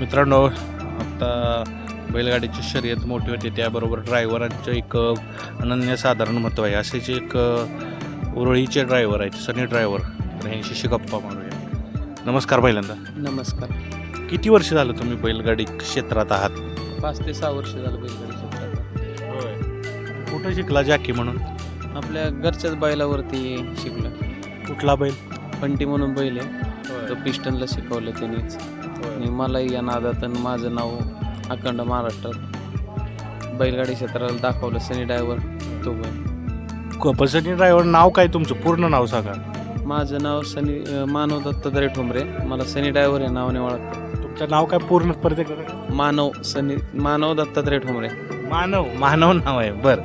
मित्रांनो आता बैलगाडीची शर्यत मोठी होते त्याबरोबर ड्रायव्हरांचं एक अनन्यसाधारण महत्त्व आहे. असेच एक अ, उरळीचे ड्रायव्हर आहेत सनी ड्रायव्हर तर ह्यांच्याशी गप्पा मारूया. नमस्कार पहिल्यांदा. नमस्कार. किती वर्ष झालं तुम्ही बैलगाडी क्षेत्रात आहात? पाच ते सहा वर्ष झालं बैलगाडी क्षेत्रात. कुठं शिकला जॅकी म्हणून? आपल्या घरच्याच बैलावरती शिकलं. कुठला बैल? पंटी म्हणून बैल आहे. तो पिस्टनला शिकवलं त्यांनीच. आणि मलाही या नादात आणि माझं नाव अखंड महाराष्ट्रात बैलगाडी क्षेत्राला दाखवलं सनी ड्रायव्हर तो बैल सनी ड्रायव्हर नाव काय तुमचं? पूर्ण नाव सांगा. माझं नाव सनी मानव दत्तात्रय ठोंबरे. मला सनी ड्रायव्हर या नावाने ओळखतात. तुमचं नाव काय पूर्ण प्रत्येक मानव सनी मानव दत्तात्रय ठोंबरे. मानव मानव नाव आहे. बर.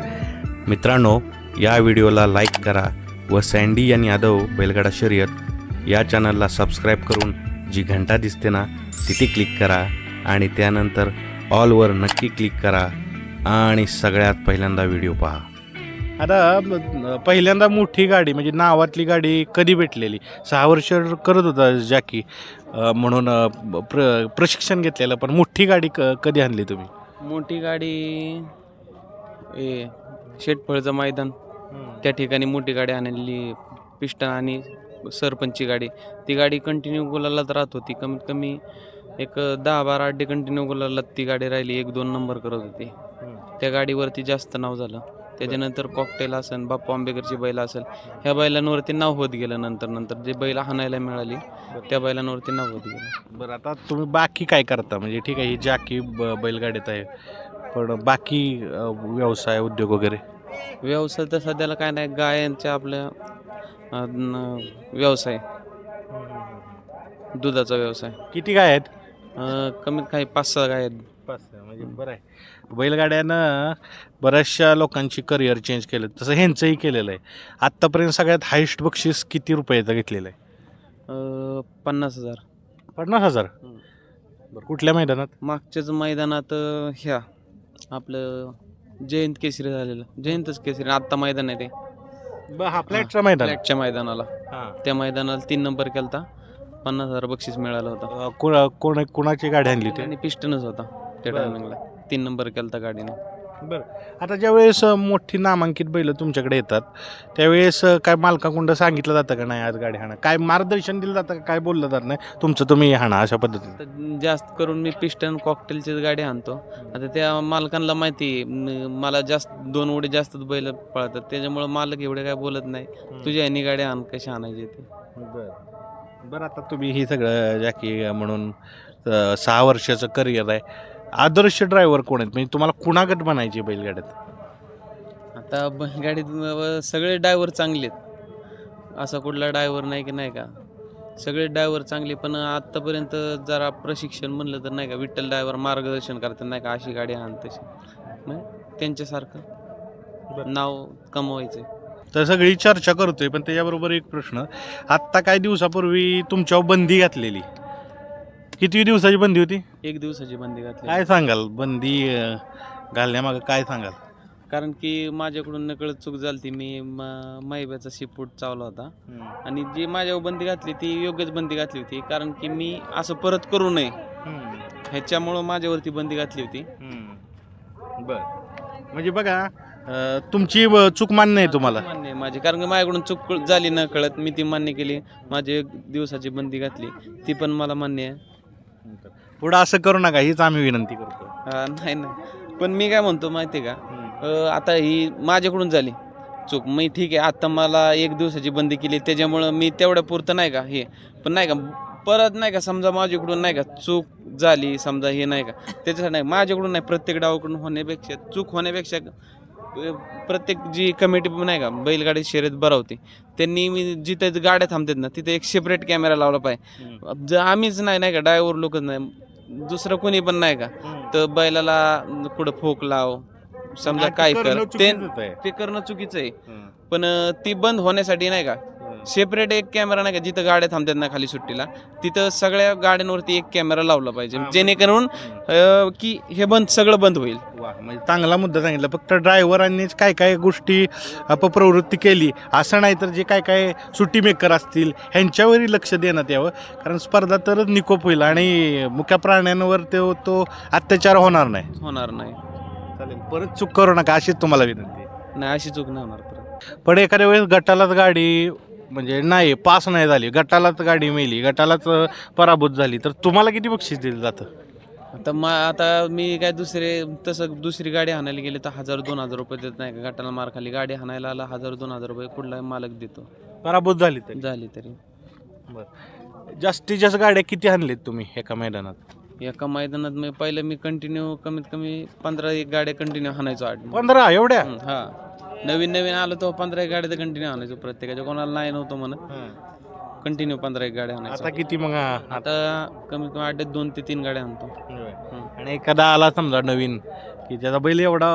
मित्रांनो या व्हिडिओला लाईक करा व सँडी आणि यादव बैलगाडा शर्यत या चॅनलला सबस्क्राईब करून जी घंटा दिसते ना तिथे क्लिक करा आणि त्यानंतर ऑलवर नक्की क्लिक करा आणि सगळ्यात पहिल्यांदा व्हिडिओ पहा. आता पहिल्यांदा मोठी गाडी म्हणजे नावातली गाडी कधी भेटलेली? सहा वर्ष करत होता जॅकी म्हणून प्र प्रशिक्षण घेतलेलं पण मोठी गाडी क कधी आणली तुम्ही? मोठी गाडी ए शेटफळचं मैदान. त्या ठिकाणी मोठी गाडी आणलेली पिस्टन आणि सरपंचची गाडी. ती गाडी कंटिन्यू गुलालात राहत होती. कमीत कमी एक दहा बारा अड्डे कंटिन्यू गुलालात ती गाडी राहिली. एक दोन नंबर करत होती. त्या गाडीवरती जास्त नाव झालं. त्याच्यानंतर कॉकटेल असेल बाप्पा आंबेकरची बैल असेल ह्या बैलांवरती नाव होत गेलं नंतर नंतर. जे बैल हाणायला मिळाली त्या बैलांवरती नाव होत गेलं. बरं आता तुम्ही बाकी काय करता? म्हणजे ठीक आहे ही जाकी ब- बैलगाडीत आहे. पण बाकी व्यवसाय उद्योग वगैरे? व्यवसाय तर सध्याला काय नाही. गायांच्या आपल्या व्यवसाय. दुधाचा व्यवसाय. किती काय आहेत? अं, कमीत काही पाच सहा गाय आहेत. म्हणजे बरं आहे. बैलगाड्यानं बऱ्याचशा लोकांची करिअर चेंज केलं. तसं ह्यांचंही केलेलं आहे. आत्तापर्यंत सगळ्यात हायस्ट बक्षीस किती रुपयाचं घेतलेलं आहे? अं, पन्नास हजार. पन्नास हजार? हम्म. बरं कुठल्या मैदानात? मागच्याच मैदानात अं, ह्या आपलं जयंत केसरी झालेलं. जयंतच केसरी. आत्ता मैदान आहे ते. बरं हा फ्लॅटचं मैदान फ्लॅटच्या मैदानाला. हां. त्या मैदानाला तीन नंबर केलता. पन्नास हजार बक्षीस मिळालं होतं. अ, कोण कोण कोणाची गाडी आणली ते? आणि पिस्टनच होता त्या बरं. टायमिंगला तीन नंबर केलता गाडीने. बरं. आता ज्यावेळेस अ, मोठी नामांकित बैल तुमच्याकडे येतात त्यावेळेस अ, काय मालकाकुंड सांगितलं जातं का नाही आज गाडी हाणा? काय मार्गदर्शन दिलं जातं का? काय बोललं जात नाही? तुमचं तुम्ही हाणा अशा पद्धतीने तर जास्त करून मी पिस्टन कॉकटेलचीच गाडी आणतो आता त्या मालकांना माहिती आहे, म- मला जास्त दोन उडी जास्त बैल पळतात. त्याच्यामुळे मालक एवढे काय बोलत नाही. तुझ्या ह्यानी गाडी आण कशी आणायची ते? बरं. बरं आता तुम्ही ही सगळं जॅकी म्हणून अ, सहा वर्षाचं करिअर आहे. आदर्श ड्रायव्हर कोण आहेत? म्हणजे तुम्हाला कुणागत बनायची बैलगाड्यात? आता बैलगाडीत व- सगळे ड्रायव्हर चांगले आहेत. असा कुठला ड्रायव्हर नाही की नाही का? सगळे ड्रायव्हर चांगले पण आत्तापर्यंत जरा प्रशिक्षण म्हणलं तर नाही का विठ्ठल ड्रायव्हर मार्गदर्शन करतात नाही का अशी गाडी आण तशी. मग त्यांच्यासारखं नाव कमवायचं. तर सगळी चर्चा करतोय पण त्याच्याबरोबर एक प्रश्न. आत्ता काही दिवसापूर्वी तुमच्यावर बंदी घातलेली. किती दिवसाची बंदी होती? एक दिवसाची बंदी घातली काय सांगाल? बंदी अ, घालण्यामागं काय सांगाल? कारण की माझ्याकडून नकळत चूक झाली मी माहिब्याचा शिपूट चावला होता. आणि जी माझ्यावर बंदी घातली ती योग्यच बंदी घातली होती. कारण की मी असं परत करू नये. ह्याच्यामुळं माझ्यावरती बंदी घातली होती. बर. म्हणजे बघा अ, तुमची ब- चूक मान्य आहे तुम्हाला. मान्य आहे माझी. कारण की माझ्याकडून चूक झाली न कळत मी ती मान्य केली. माझी एक दिवसाची बंदी घातली. ती पण मला मान्य आहे. पुढं असं करू नका हीच आम्ही विनंती करतो. हा, नाही नाही. पण मी काय म्हणतो माहिती आहे का अ, आता ही माझ्याकडून झाली चूक. मी ठीक आहे आता मला एक दिवसाची बंदी केली त्याच्यामुळं मी तेवढ्या पुरतं नाही का हे? पण नाही का परत नाही का समजा माझ्याकडून नाही का चूक झाली समजा हे नाही का? त्याच्यासाठी नाही माझ्याकडून नाही प्रत्येक डावाकडून होण्यापेक्षा चूक होण्यापेक्षा प्रत्येक जी कमिटी नाही का बैलगाडी शर्यत भरवते त्यांनी मी जिथे गाड्या थांबतात ना तिथे एक सेपरेट कॅमेरा लावला पाहिजे. जर आम्हीच नाही नाही का ड्रायव्हर लोकच नाही दुसरं कोणी पण नाही का तर बैलाला कुठं फोक लाव समजा काय कर ते करणं चुकीचं आहे. पण ती बंद होण्यासाठी नाही का सेपरेट एक कॅमेरा नाही का? जिथं गाड्या थांबतात ना खाली सुट्टीला तिथं सगळ्या गाड्यांवरती एक कॅमेरा लावला पाहिजे. जेणेकरून अं, की हे बंद सगळं बंद होईल. वा म्हणजे चांगला मुद्दा सांगितला. फक्त ड्रायव्हरांनीच काय काय गोष्टी अपप्रवृत्ती केली असं नाही तर जे काय काय सुट्टी मेकर असतील ह्यांच्यावरही लक्ष देण्यात यावं. कारण स्पर्धा तरच निकोप होईल आणि मुख्या प्राण्यांवर तो तो अत्याचार होणार नाही. होणार नाही. चालेल परत चूक करू नका अशीच तुम्हाला विनंती. आहे. नाही अशी चूक नाही होणार परत. पण एखाद्या वेळेस गटालाच गाडी म्हणजे नाही पास नाही झाली. गटालाच गाडी मेली गटालाच पराभूत झाली. तर तुम्हाला किती बक्षीस दिलं जातं? आता मा आता मी काय दुसरे तसं दुसरी गाडी हाणायला गेले तर हजार दोन हजार रुपये देत नाही का? गटाला मार खाली गाडी हाणायला आला हजार दोन हजार रुपये कुठला मालक देतो. पराभूत झाली तरी. झाली तरी. जास्तीत जास्त गाड्या किती आणलीत तुम्ही एका मैदानात? एका मैदानात मी पहिलं मी कंटिन्यू कमीत कमी पंधरा एक गाड्या कंटिन्यू हाणायचो आठ. पंधरा एवढ्या? हा. नवीन नवीन आलो तो पंधरा एक गाड्या तर कंटिन्यू आणायचो प्रत्येकाच्या. कोणाला नाही नव्हतं म्हणत. कंटिन्यू पंधरा एक गाड्या आणायचो. आता किती मग आता कमीत कमी आठ्यात दोन ते तीन गाड्या आणतो. आणि एखादा आला समजा नवीन की त्याचा बैल एवढा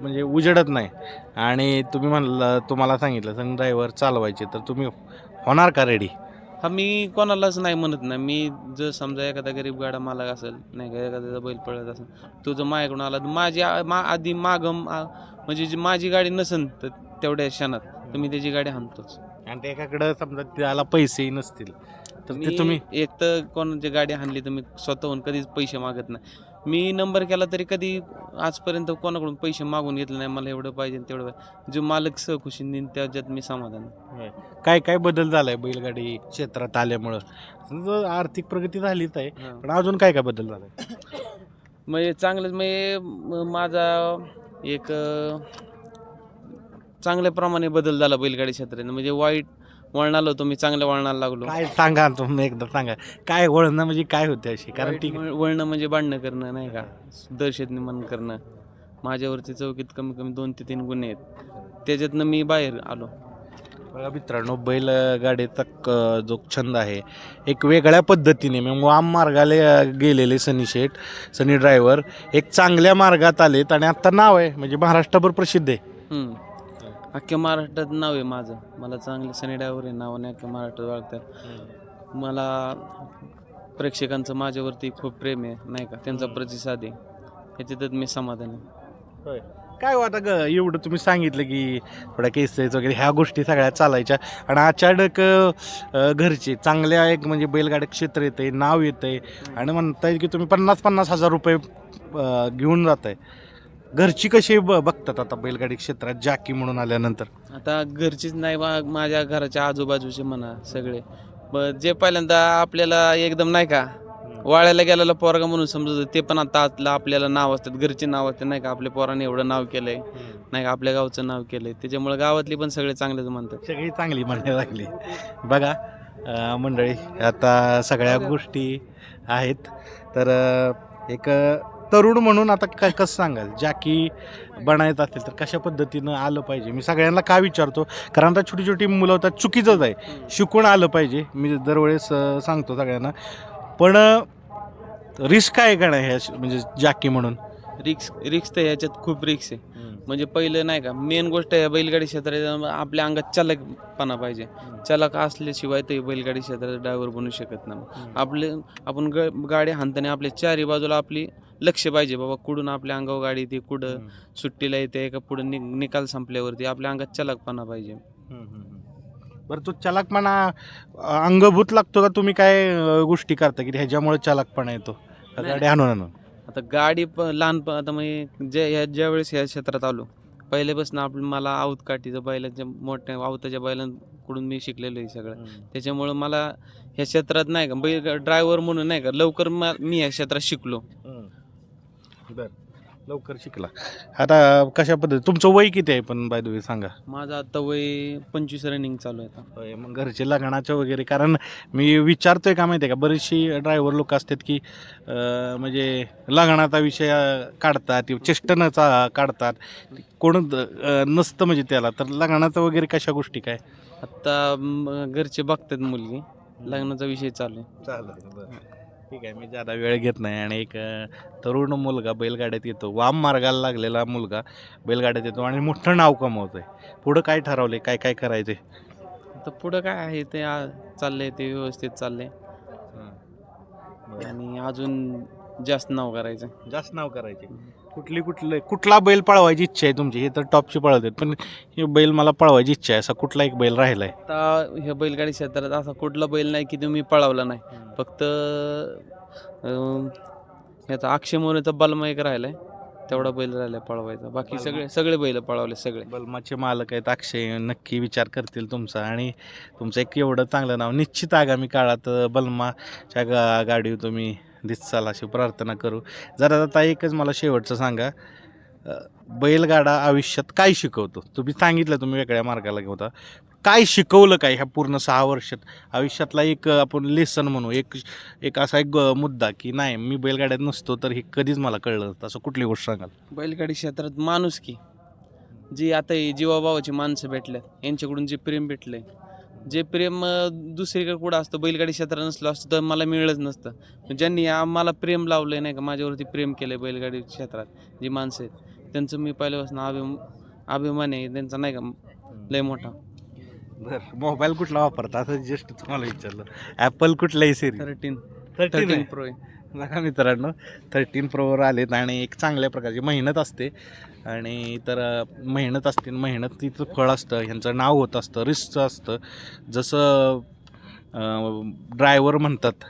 म्हणजे उजडत नाही. आणि तुम्ही म्हणलं तुम्हाला सांगितलं सन ड्रायव्हर चालवायचे तर तुम्ही होणार का रेडी हा मी कोणालाच नाही म्हणत नाही. मी जर समजा एखादा गरीब गाडा मालक असेल नाही का एखाद्याचा बैल पळत असेल तो जर माझ्याकडून आला तर माझी मा आधी माग म्हणजे जी माझी गाडी नसेल तर तेवढ्या क्षणात तर मी त्याची गाडी हाणतोच. आणि एकाकडं समजा त्याला पैसेही नसतील तर ते तुम्ही एक तर कोणाची गाडी हाणली तर मी स्वतःहून कधीच पैसे मागत नाही. मी नंबर केला तरी कधी आजपर्यंत कोणाकडून पैसे मागून घेतले नाही. मला एवढं पाहिजे तेवढं पाहिजे. जो मालक सहखुशी देईन त्याच्यात मी समाधान. काय काय बदल झालाय बैलगाडी क्षेत्रात आल्यामुळं? समजा आर्थिक प्रगती झालीच आहे हा. पण अजून काय काय बदल झालाय? म्हणजे चांगलंच म्हणजे म- माझा एक अ, चांगल्या प्रमाणे बदल झाला बैलगाडी क्षेत्रात. म्हणजे वाईट वळणाला होतो मी चांगल्या वळणाला लागलो. काय सांगा तुम्ही एकदा सांगा. काय वळणं म्हणजे काय होते अशी? कारण ती वळ- वळणं म्हणजे भांडणं करणं नाही का? दहशत निर्माण करणं. माझ्यावरती चौकीत कमी कमी दोन ते तीन गुन्हे आहेत. त्याच्यातनं मी बाहेर आलो. बघा मित्रांनो बैलगाडीचा क- जो छंद आहे एक वेगळ्या पद्धतीने मग वाम मार्गाला गेलेले सनी शेठ सनी ड्रायव्हर एक चांगल्या मार्गात आलेत आणि आता नाव आहे म्हणजे महाराष्ट्रभर प्रसिद्ध आहे. हम्म. अख्ख्या महाराष्ट्रात नाव आहे माझं. मला चांगले सनी ड्रायव्हर आहे नावाने अख्ख्या महाराष्ट्रात ओळखतात. मला प्रेक्षकांचं माझ्यावरती खूप प्रेम आहे नाही का? त्यांचा प्रतिसाद आहे. ह्याच्यातच मी समाधान आहे. काय हो आता ग एवढं तुम्ही सांगितलं की थोड्या केसेस वगैरे ह्या गोष्टी सगळ्या चालायच्या आणि अचानक घरचे चांगल्या एक म्हणजे बैलगाडी क्षेत्र येतं आहे नाव येतं आहे आणि म्हणताय की तुम्ही पन्नास पन्नास हजार रुपये घेऊन जात आहे घरची कशी ब बघतात आता बैलगाडी क्षेत्रात? जाकी म्हणून आल्यानंतर. आता घरचीच नाही मा- माझ्या घराच्या आजूबाजूचे म्हणा सगळे. ब जे पहिल्यांदा आपल्याला एकदम नाही का वाळ्याला गेलेला पोरगा म्हणून समजत होतं, ते पण आता आतलं आपल्याला नाव असतात घरचे नाव असतात नाही का आपल्या पोराने एवढं नाव केलंय नाही का आपल्या गावचं नाव केलंय. त्याच्यामुळे गावातली पण सगळे चांगलेच म्हणतात. सगळी चांगली म्हणायला लागली. बघा अं, मंडळी आता सगळ्या गोष्टी आहेत. तर अं, एक तरुण म्हणून आता काय कसं सांगाल? जॅकी बनायचं असेल तर कशा पद्धतीनं आलं पाहिजे? मी सगळ्यांना का विचारतो? कारण आता छोटी छोटी मुलं होतात चुकीचंच आहे. शिकून आलं पाहिजे. मी दरवेळेस सांगतो सगळ्यांना. पण रिस्क आहे का नाही ह्या म्हणजे जॅकी म्हणून? रिक्स रिक्स तर ह्याच्यात खूप रिक्स आहे. म्हणजे पहिलं नाही का मेन गोष्ट आहे बैलगाडी क्षेत्रात आपल्या अंगात चालकपणा पाहिजे. चालक असल्याशिवाय ते बैलगाडी क्षेत्रात ड्रायव्हर बनू शकत नाही. आपले आपण ग गाडी हाणताना आपल्या चारी बाजूला आपली लक्ष पाहिजे बाबा कुठून आपल्या अंगावर गाडी येते कुठं सुट्टीला येते का पुढे नि निकाल संपल्यावरती आपल्या अंगात चालकपणा पाहिजे. बरं तो चालकपणा अंगभूत लागतो का? तुम्ही काय गोष्टी करता की ह्याच्यामुळे चालकपणा येतो. गाडी आणून आणून आता गाडी प लहानपण आता म्हणजे जे ह्या ज्या वेळेस ह्या क्षेत्रात आलो पहिल्यापासून आपलं मला आऊत काठीचं बैलाच्या मोठ्या आवताच्या बैलांकडून मी शिकलेलो आहे सगळं. त्याच्यामुळं मला ह्या क्षेत्रात नाही का बैल ड्रायव्हर म्हणून नाही का लवकर म- मी ह्या क्षेत्रात शिकलो. बर. लवकर शिकला. आता कशा पद्धती तुमचं वय किती आहे पण बाय वे सांगा. माझं आता वय पंचवीस रनिंग चालू आहे आता. होय, मग घरचे लग्नाचं वगैरे कारण मी विचारतोय का माहिती आहे का? बरीचशी ड्रायव्हर लोक असतात की अं, म्हणजे लग्नाचा विषय काढतात किंवा चेष्टनचा काढतात. कोण अं, नसतं म्हणजे त्याला. तर लग्नाचं वगैरे कशा गोष्टी काय? आत्ता म, घरचे बघतात मुलगी. लग्नाचा विषय चालू आहे. चालेल ठीक आहे मी ज्यादा वेळ घेत नाही आणि एक तरुण मुलगा बैलगाड्यात येतो. वाम मार्गाला लागलेला मुलगा बैलगाड्यात येतो आणि मोठं नाव कमवतोय. पुढं काय ठरवलंय? काय काय करायचंय? तर पुढं काय आहे ते आ- चाललंय ते व्यवस्थित चाललंय. आणि अजून जास्त नाव करायचं जास्त नाव करायचे कुठली कुठले कुठला बैल पळवायची इच्छा आहे तुमची? हे तर टॉपची पळवतात पण हे बैल मला पळवायची इच्छा आहे. असा कुठला एक बैल राहिलाय? आता ह्या बैलगाडी क्षेत्रात असा कुठला बैल नाही की तुम्ही पळवला नाही. फक्त अं, ह्याचा अक्षय मोरेचा बलमा एक राहिलाय. तेवढा बैल राहिलाय पळवायचा. बाकी बलमा? सगळे सगळे बैल पळवले सगळे. बलमाचे मालक आहेत अक्षय नक्की विचार करतील तुमचा. आणि तुमचं एक एवढं चांगलं नाव निश्चित आगामी काळात बलमाच्या गा गाडीवर तुम्ही दिसचाल अशी प्रार्थना करू. जरा आता एकच मला शेवटचं सांगा. बैलगाडा आयुष्यात काय शिकवतो? तुम्ही सांगितलं तुम्ही वेगळ्या मार्गाला होता. काय शिकवलं काय ह्या पूर्ण सहा वर्षात? आयुष्यातला एक आपण लेसन म्हणू. एक एक असा एक मुद्दा की नाही मी बैलगाड्यात नसतो तर हे कधीच मला कळलं नसतं असं कुठली गोष्ट सांगाल? बैलगाडी क्षेत्रात माणूस की. जी आता ही जीवाभावाची माणसं भेटल्यात. यांच्याकडून जे प्रेम भेटलंय. जे प्रेम दुसरीकडे कुठं असतं बैलगाडी क्षेत्रात नसलं असतं तर मला मिळलंच नसतं. ज्यांनी आम्हाला प्रेम लावलंय नाही का माझ्यावरती प्रेम केलंय बैलगाडी क्षेत्रात जी माणसं आहेत. त्यांचं मी पहिल्यापासून अभिम अभिमान आहे. त्यांचा नाही का लय मोठा. बरं. मोबाईल कुठला वापरता? असं जस्ट तुम्हाला विचारलं. ॲपल कुठलाही सिरी थर्टीन थर्टीन प्रो बघा मित्रांनो थर्टीन प्रोवर आलेत आणि एक चांगल्या प्रकारची मेहनत असते. आणि तर मेहनत असते मेहनत तिचं फळ असतं ह्यांचं नाव होत असतं रिस्कचं असतं. जसं ड्रायव्हर म्हणतात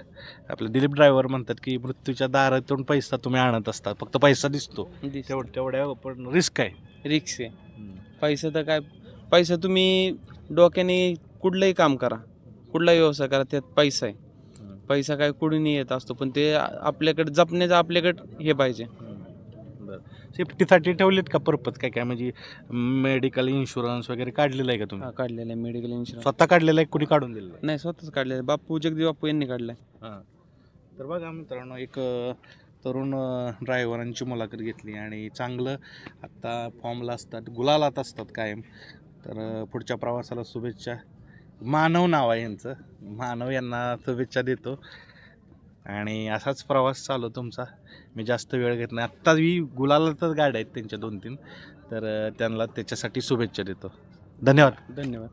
आपले दिलीप ड्रायव्हर म्हणतात की मृत्यूच्या दारातून पैसा तुम्ही आणत असता फक्त पैसा दिसतो. तेवढ तेवढ्या पण रिस्क आहे. रिक्स आहे. पैसा तर काय पैसा तुम्ही डोक्याने कुठलंही काम करा कुठलाही व्यवसाय करा त्यात पैसा आहे. पैसा काय कुठूनही येत असतो पण ते आपल्याकडे जपण्याचं आपल्याकडे हे पाहिजे. बरं. सेफ्टीसाठी ठेवलेत का पर्पज काय काय म्हणजे मेडिकल इन्शुरन्स वगैरे काढलेलं आहे का तुम्ही? हा काढलेलं आहे मेडिकल इन्शुरन्स स्वतः काढलेलं आहे कुणी काढून दिलेलं आहे? नाही स्वतःच काढलेलं आहे. बापू जगदी बापू यांनी काढलाय. हां. तर बघा मित्रांनो एक अ, तरुण ड्रायव्हरांची मुलाखत घेतली आणि चांगलं आत्ता फॉर्मला असतात गुलालात असतात कायम. तर अ, पुढच्या प्रवासाला शुभेच्छा. मानव नाव आहे यांचं. मानव यांना शुभेच्छा देतो. आणि असाच प्रवास चालू तुमचा. मी जास्त वेळ घेत नाही. आत्ता मी गुलालातच गाड्या आहेत त्यांच्या दोन तीन तर त्यांना त्याच्यासाठी शुभेच्छा देतो. धन्यवाद. धन्यवाद.